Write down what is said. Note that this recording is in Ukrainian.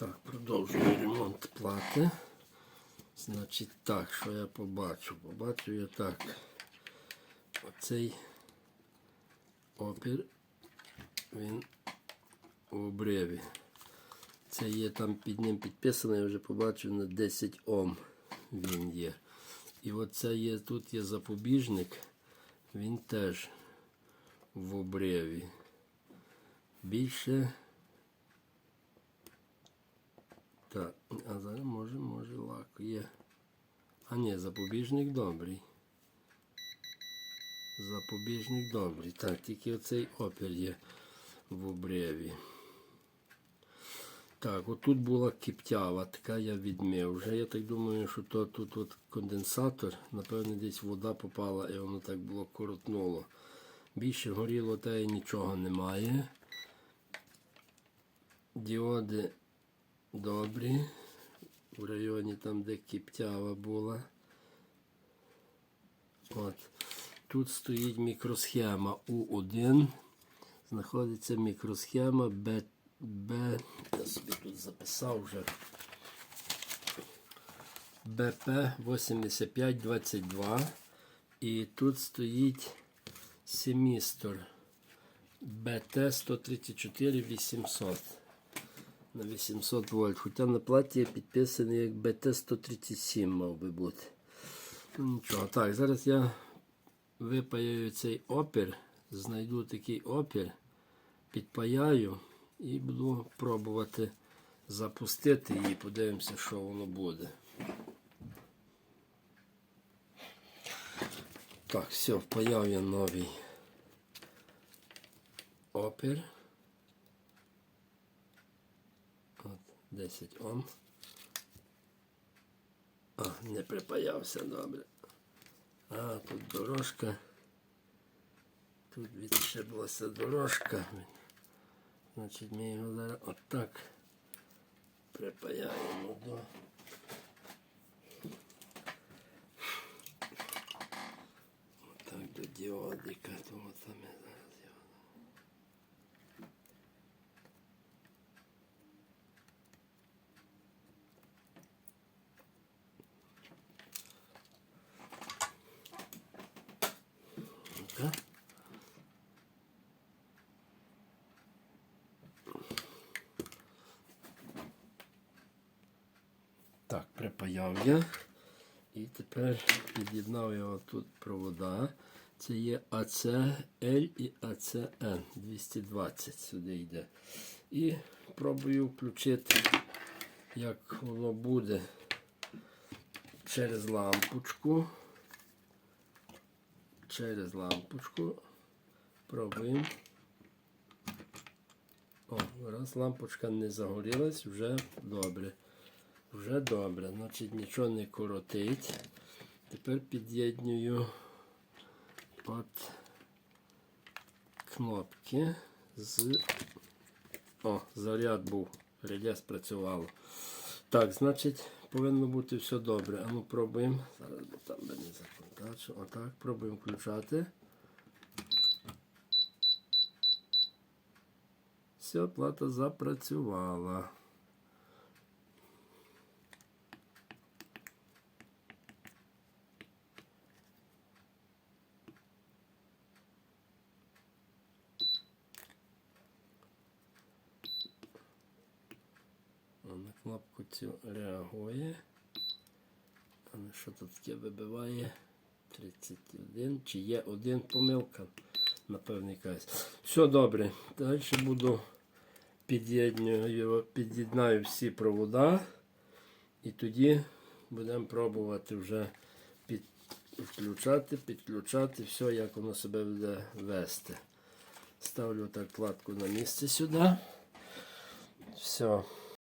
Так, продовжую ремонт плати. Значить так, що я побачу? Побачу я так. Оцей опір, він у обриві. Це є там під ним підписано, я вже побачив на 10 Ом він є. І оце є, тут є запобіжник, він теж в обриві. Більше. Так, а зараз може, може лак є. А ні, запобіжник добрий. Запобіжник добрий. Так, тільки оцей опір є в обриві. Так, отут була киптява, така я відмив. Вже я так думаю, що то тут от конденсатор, напевно, десь вода попала і воно так було коротнуло. Більше горіло та й нічого немає. Діоди добрі. В районі там, де киптява була. От. Тут стоїть мікросхема У1. Знаходиться мікросхема Б. Б. Я собі тут записав вже. БП 8522. І тут стоїть семістор БТ 134 800 на 800 вольт. Хоча на платі підписаний як БТ 137 мав би бути. Ну нічого. Так, зараз я випаяю цей опір, знайду такий опір, підпаяю і буду пробувати запустити її, подивимося, що воно буде. Так, все, впаяв я новий опір. 10 Ом. А, не припаявся добре. А, тут дорожка. Тут відшиблася дорожка. Значить, ми його зараз отак припаяємо до. Отак до діодика, того там я зараз Його. Так, припаяв я. І тепер під'єднав його тут провода. Це є ACL і ACN 220 сюди йде. І пробую включити, як воно буде через лампочку. Через лампочку. Пробуємо. О, раз лампочка не загорілась, вже добре. Вже добре, значить нічого не коротить. Тепер під'єднюю от кнопки з. О, заряд був. Реле спрацювало. Так, значить, повинно бути все добре. А ну пробуємо. Зараз там би не законтачу. Отак, пробуємо включати. Все, плата запрацювала. На кнопку цю реагує. А на що тут таке вибиває? 31. Чи є один помилка? Напевно, якась. Все добре. Далі буду під'єднаю всі провода. І тоді будемо пробувати вже під, включати, підключати все, як воно себе буде вести. Ставлю так платку на місце сюди. Все.